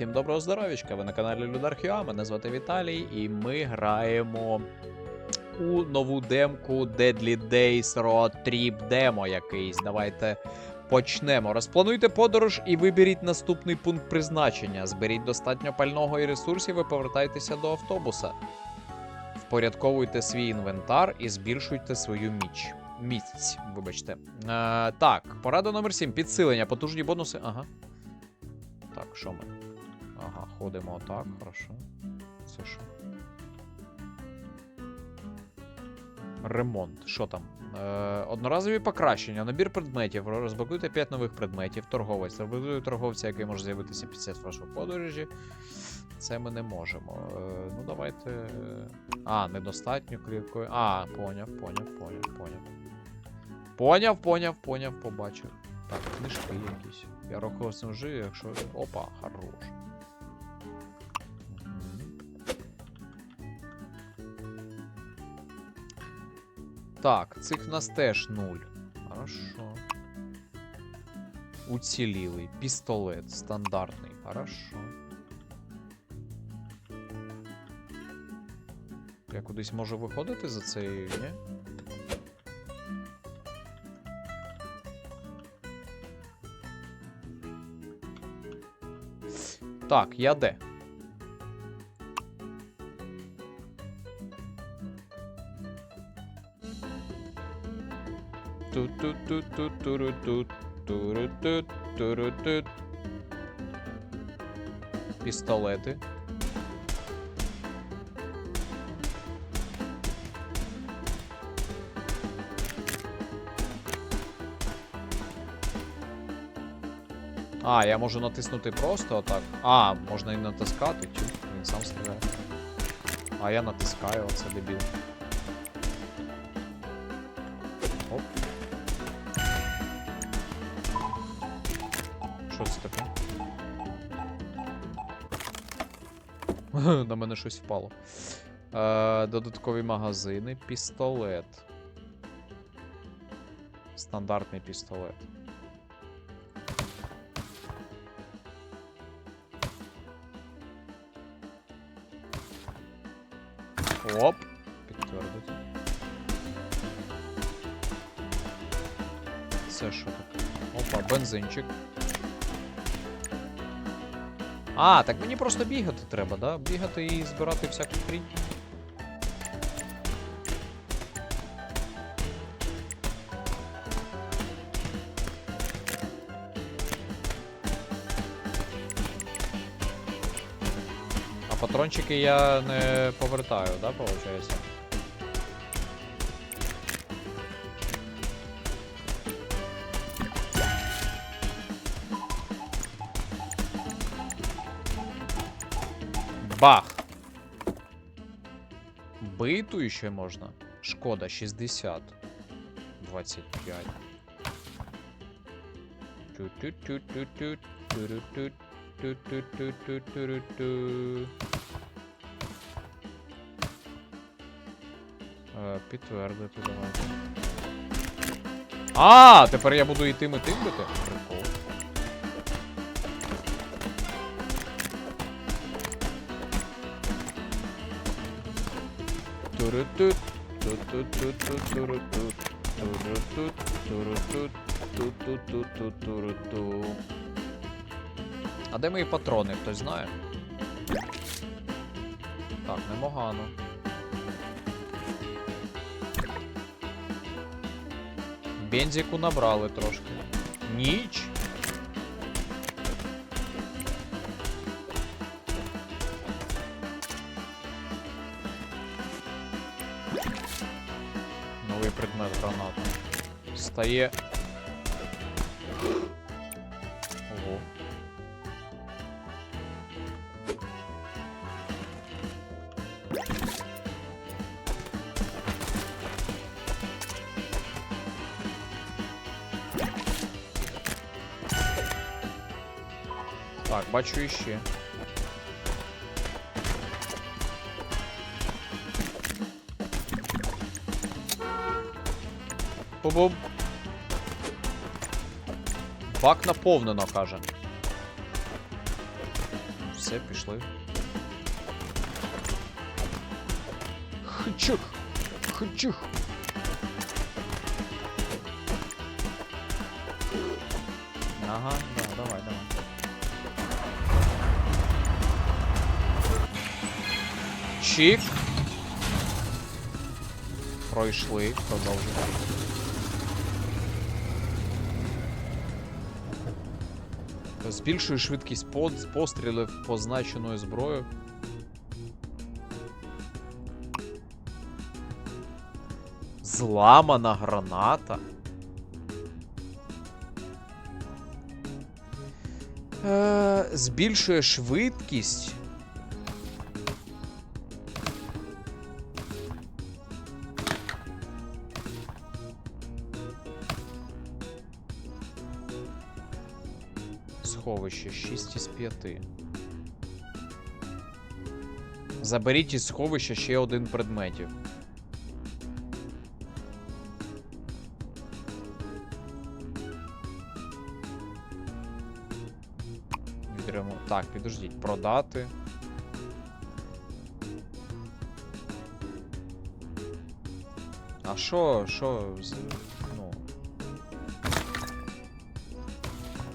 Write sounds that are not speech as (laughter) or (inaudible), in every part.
усім доброго здоров'ячка. Ви на каналі Людар Мене звати Віталій, і ми граємо у нову демку Deadly Days Road Trip Demo якийсь. Давайте почнемо. Розплануйте подорож і виберіть наступний пункт призначення. Зберіть достатньо пального і ресурсів і повертайтеся до автобуса. Впорядковуйте свій інвентар і збільшуйте свою міч. Місць, вибачте. Е, так, порада номер 7. Підсилення, потужні бонуси. Ага. Так, що ми? Ага, ходимо отак, хорошо. Це що? Ремонт. Що там? Е, одноразові покращення. Набір предметів. Розблокуйте 5 нових предметів. Торговець. Розблокуйте торговця, який може з'явитися під вашої подорожі. Це ми не можемо. Е, ну, давайте. А, недостатньо кліткою. А, поняв, поняв, поняв, поняв. Поняв, поняв, поняв, побачив. Так, книжки якісь. Я рухався вже, якщо. Опа, хорош. Так, цих в нас теж нуль. Хорошо. Уцілілий. Пістолет. Стандартний. Хорошо. Я кудись можу виходити за цей. Ні? Так, я де? Пістолети. А, я можу натиснути просто отак. А, можна і натискати, чи він сам стріляє. А я натискаю, оце дебіл. Оп. (laughs) На мене щось впало. Е, додаткові магазини, пістолет. Стандартний пістолет. Оп. Підтвердити. Це що таке? Опа, бензинчик. А, так мені просто бігати треба, да? Бігати і збирати всяку хрінь. А патрончики я не повертаю, да, получається? Бах! Биту ще можна. Шкода 60. 25. Тю-тю-тю-тю-тю, тю-ру-тю, тю-тю-тю-тю-тю-ру-тю. Е, Підтвердити давайте. А, тепер я буду і тим, тим бити? Прикол. Турутут, турутут, турутут, турутут, тутутутут, туруту. А де мої патрони, хтось знає? Так, немогано. Бензику набрали трошки. Ніч. Предмет гранату. Стає. Ого. Так, бачу іще. Бу-бум. Бак наповнено, каже. Все, пішли. Хичух! Хичух! Ага, да, давай, давай. Чик. Пройшли, продовжуємо. Збільшує швидкість пострілів позначеною зброєю. Зламана граната. Е, збільшує швидкість. Сховище 6 із 5. Заберіть із сховища ще один предметів. Відремо. Так, підождіть. Продати. А що, що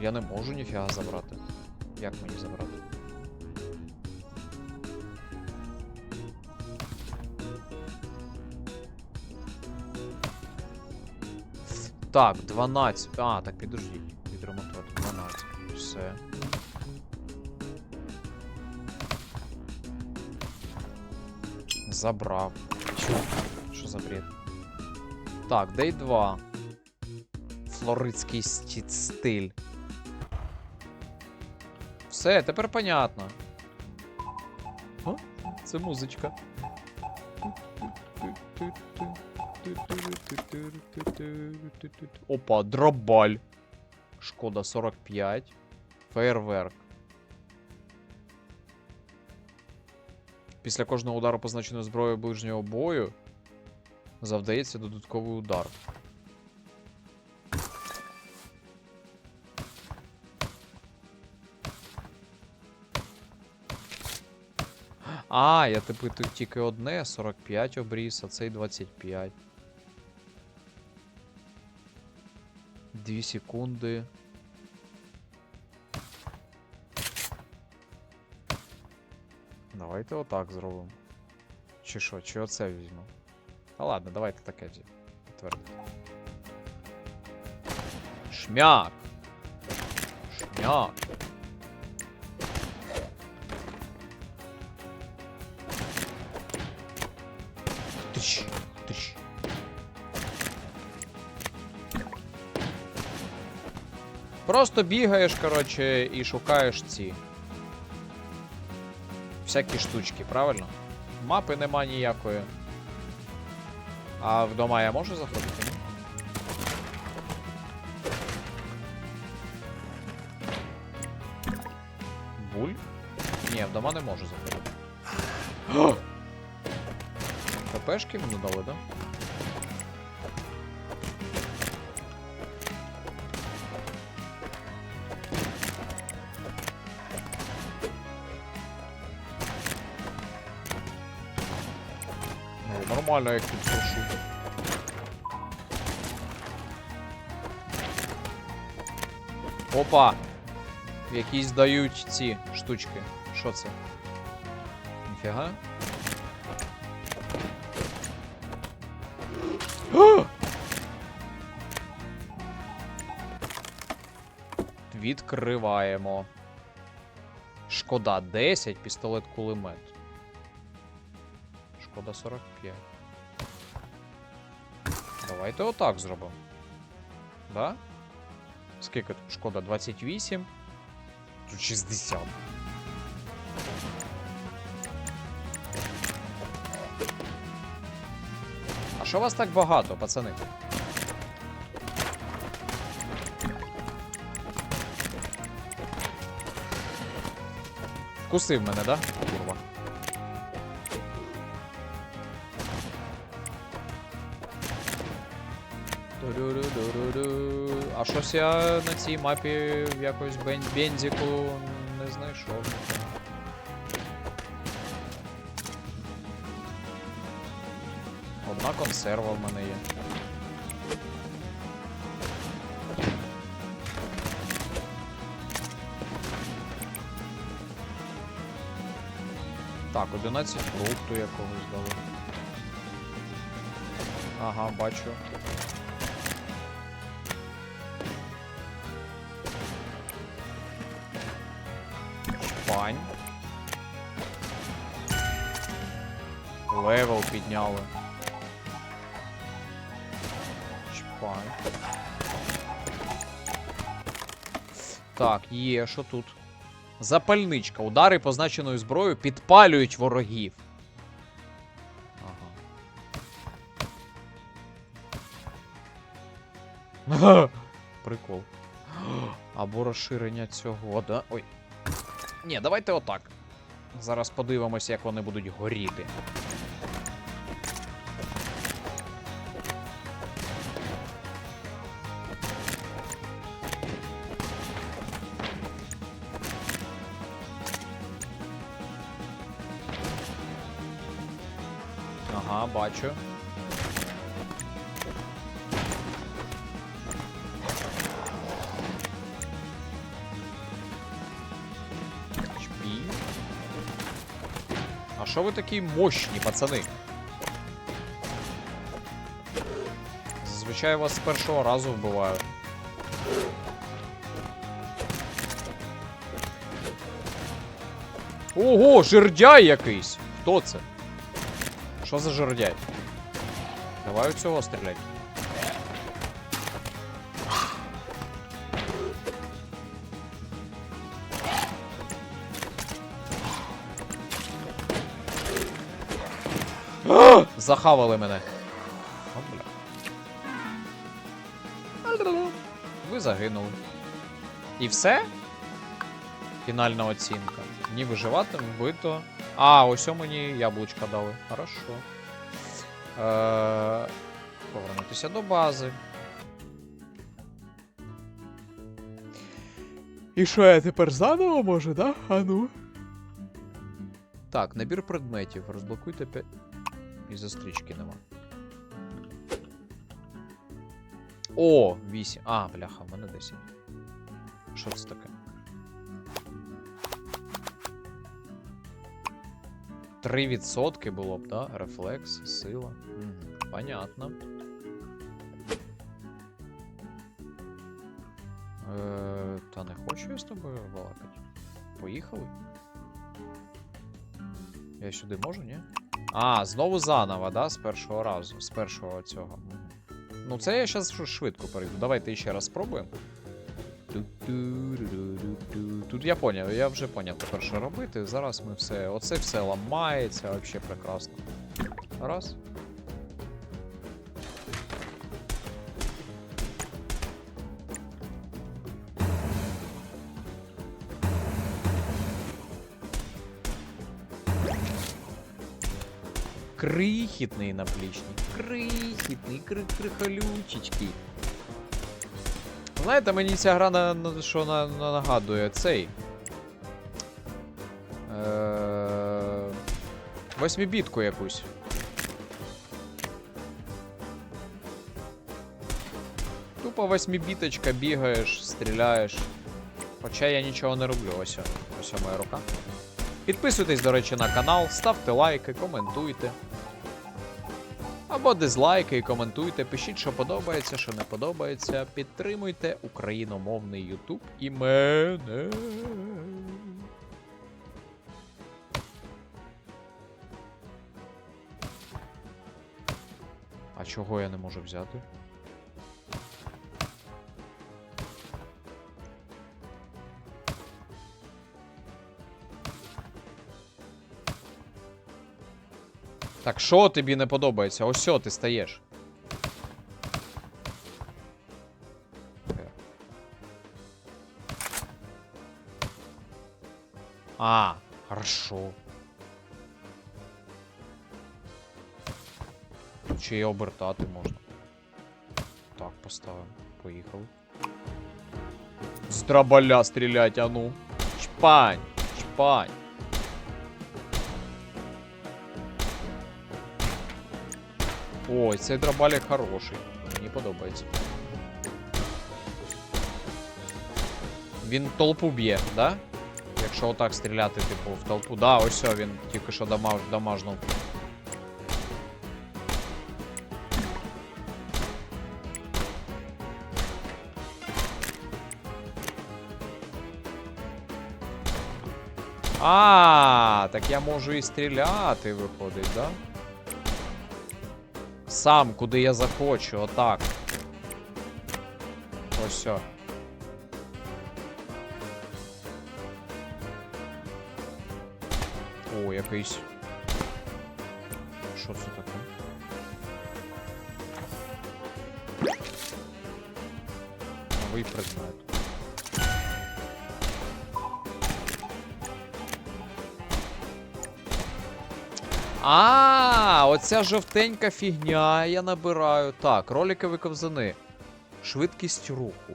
Я не можу ніфіга забрати. Як мені забрати? Так, 12. А, так підождіть. Відремонтувати 12. Все. Забрав. Що за бред? Так, Day 2. Флоридський стиль. Все, тепер понятно. О, це музичка. Опа, дробаль. Шкода 45. Фейерверк. Після кожного удару позначеною зброєю ближнього бою завдається додатковий удар. А, я типу тут тільки одне, 45 обріз, а цей 25. 2 секунди. Давайте отак зробимо. Чи що, чи оце візьму? Та ладно, давайте таке підтвердити. Шмяк! Шмяк! Тыщ, тыщ. Просто бігаєш, коротше, і шукаєш ці. Всякі штучки, правильно? Мапи нема ніякої. А вдома я можу заходити? Буль? Ні, вдома не можу заходити. (gasps) ХПшки мені дали, да? Ну, нормально, як тут прошу. Опа! Якісь дають ці штучки. Що це? Ніфіга? Відкриваємо. Шкода 10, пістолет кулемет. Шкода 45. Давайте отак зробимо. Да? Скільки тут шкода? 28. Тут 60. А що вас так багато, пацани? Вкусив мене, да? Курва. А щось я на цій мапі в якось бен... бензіку не знайшов. Одна консерва в мене є. Так, 11 фрукту якогось дали. Ага, бачу. Шпань. Левел підняли. Шпань. Так, є, що тут? Запальничка. Удари позначеною зброєю підпалюють ворогів. Ага. (laughs) Прикол. Або розширення цього, да? Ой. Ні, давайте отак. Зараз подивимося, як вони будуть горіти. Бачу. Чпі. А що ви такі мощні, пацани? Зазвичай вас з першого разу вбиваю. Ого, жердяй якийсь! Хто це? Що за жердяй? Давай у цього стріляй. Захавали мене. Ви загинули. І все? Фінальна оцінка. Ні виживати, вбито. А, ось мені яблучка дали. Хорошо. Е, повернутися до бази. І що я тепер заново можу, да? А ну. Так, набір предметів. Розблокуйте 5. І застрічки нема. О, 8. А, бляха, в мене 10. Що це таке? Три відсотки було б, да? Рефлекс, сила. Угу. Понятно. Е, та не хочу я з тобою балакати. Поїхали? Я сюди можу, ні? А, знову заново, да? З першого разу. З першого цього. Ну, це я зараз швидко перейду. Давайте ще раз спробуємо. Тут я поняв, я вже поняв тепер, що робити. Зараз ми все. Оце все ламається, взагалі прекрасно. Раз. Крихітний наплічник. Крихітний, кри крихолючечки. Знаєте, мені ця гра на, на, що на, на, нагадує цей. Е, восьмібітку якусь. Тупо восьмібіточка, бігаєш, стріляєш. Хоча я нічого не роблю, ось. Ось моя рука. Підписуйтесь, до речі, на канал, ставте лайки, коментуйте. Або дизлайки коментуйте, пишіть, що подобається, що не подобається. Підтримуйте україномовний Ютуб і мене. А чого я не можу взяти? Так, що тобі не подобається? Ось сьо ти стаєш. А, хорошо. Чи і обертати можна? Так, поставимо. Поїхали. З дроболя стрілять, а ну. Чпань, чпань. Ой, цей дробалік хороший. Мені подобається. Він толпу б'є, да? Якщо отак стріляти, типу, в толпу. Да, ось все, він тільки що дамаж, дамажнув. А, так я можу і стріляти, виходить, да? Сам, куди я захочу, отак. Ось все. О, якийсь. Що це таке? Новий предмет. А, оця жовтенька фігня я набираю. Так, роликові ковзани. Швидкість руху.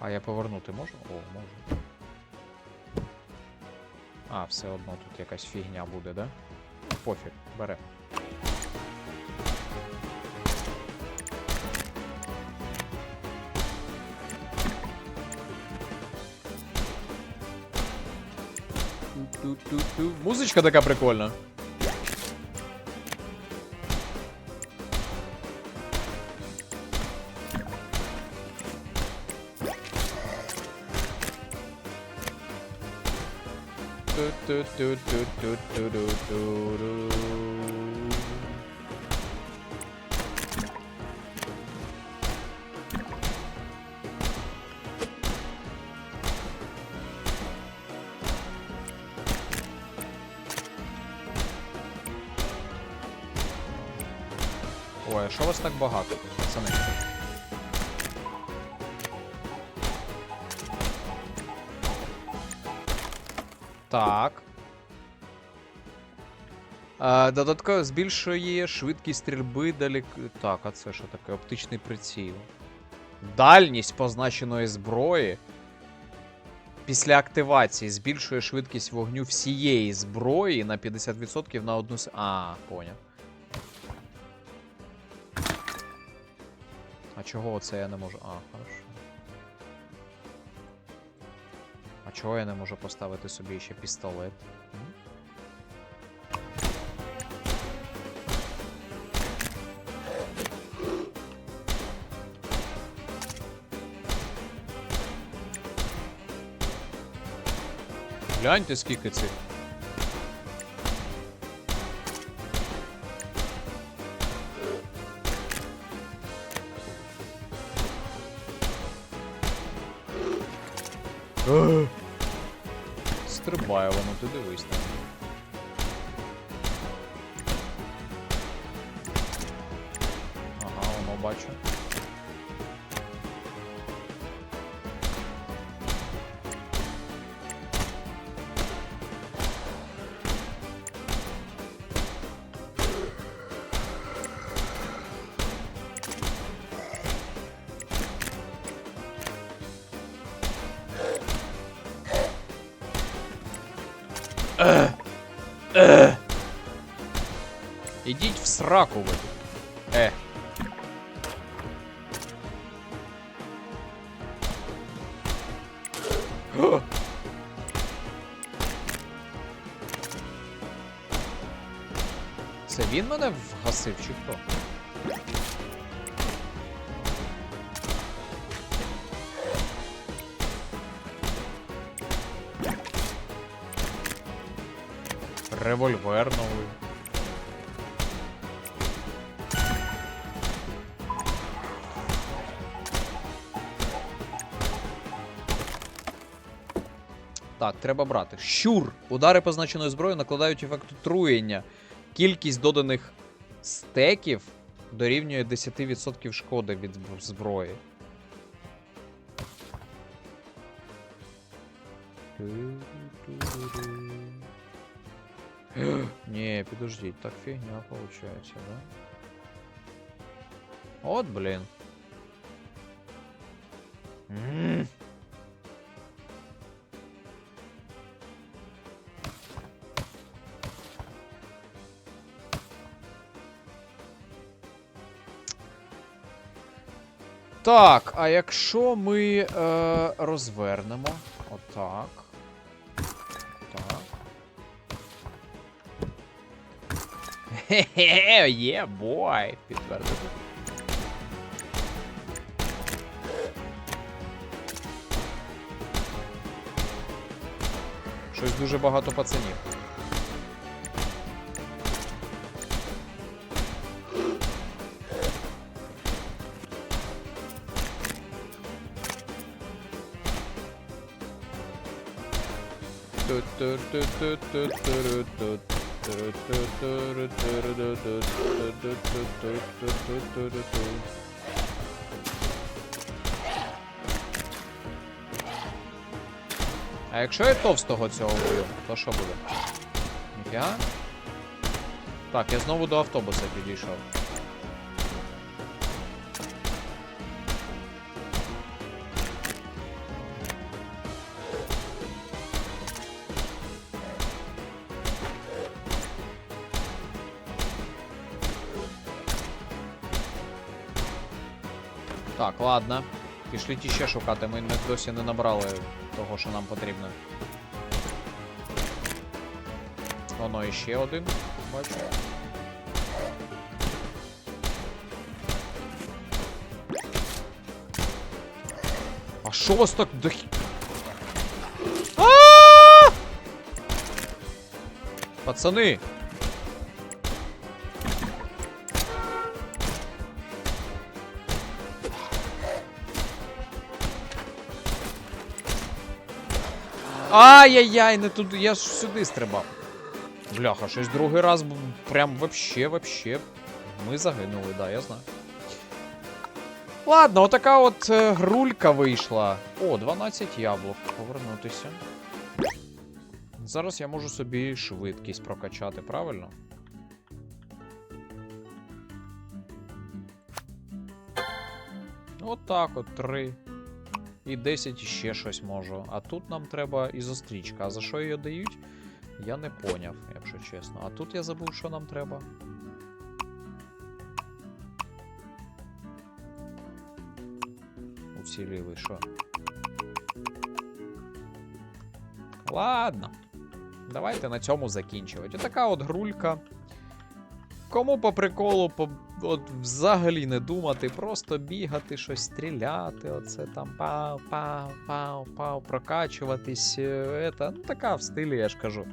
А я повернути можу? О, можу. А, все одно тут якась фігня буде, да? Пофіг, бере. Музичка така прикольна. Ту-ту-ту-ту-ту-ту-ту-ту. Так багато пацани? Так. Е, додатково збільшує швидкість стрільби далек. Так, а це що таке? Оптичний приціл. Дальність позначеної зброї. Після активації збільшує швидкість вогню всієї зброї на 50% на одну. А, поняв. А чого оце я не можу. А, хорошо. А чого я не можу поставити собі ще пістолет? Гляньте, скільки цих. Стрибає воно, ти дивись там. Ага, воно бачу. Ідіть сраку ви. Е. О! Це він мене вгасив чи хто? Револьвер новий. Так, треба брати. Щур. Удари позначеної зброї накладають ефект отруєння. Кількість доданих стеків дорівнює 10% шкоди від зброї. Не, підождіть, так фігня получается, да? От, блін. Так, а якщо ми е, розвернемо. Отак. Так. Хе-хе, є, бой! Підтвердити. Щось дуже багато пацанів. А якщо я товстого цього вб'ю, то що буде? Ніфіга? Так, я знову до автобуса підійшов. Так, ладно. Пішліть іще шукати, ми досі не набрали того, що нам потрібно. Воно іще один, бачу. А що вас так до! Пацани! Ай-яй-яй, не туди, я ж сюди стрибав. Бляха, щось другий раз прям вообще, вообще. Ми загинули, да, я знаю. Ладно, отака от е, грулька вийшла. О, 12 яблук. Повернутися. Зараз я можу собі швидкість прокачати, правильно? От так от, 3. І 10 ще щось можу. А тут нам треба ізострічка. А за що її дають? Я не поняв, якщо чесно. А тут я забув, що нам треба. Уціліли, що? Ладно. Давайте на цьому закінчувати. Отака от грулька. Кому по приколу, по, от взагалі не думати, просто бігати, щось стріляти, оце там пау, пау, пау, пау, прокачуватись. е, Ета, ну така в стилі, я ж кажу.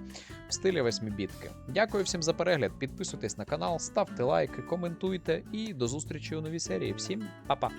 В стилі восьмібітки. Дякую всім за перегляд. Підписуйтесь на канал, ставте лайки, коментуйте і до зустрічі у новій серії. Всім па-па!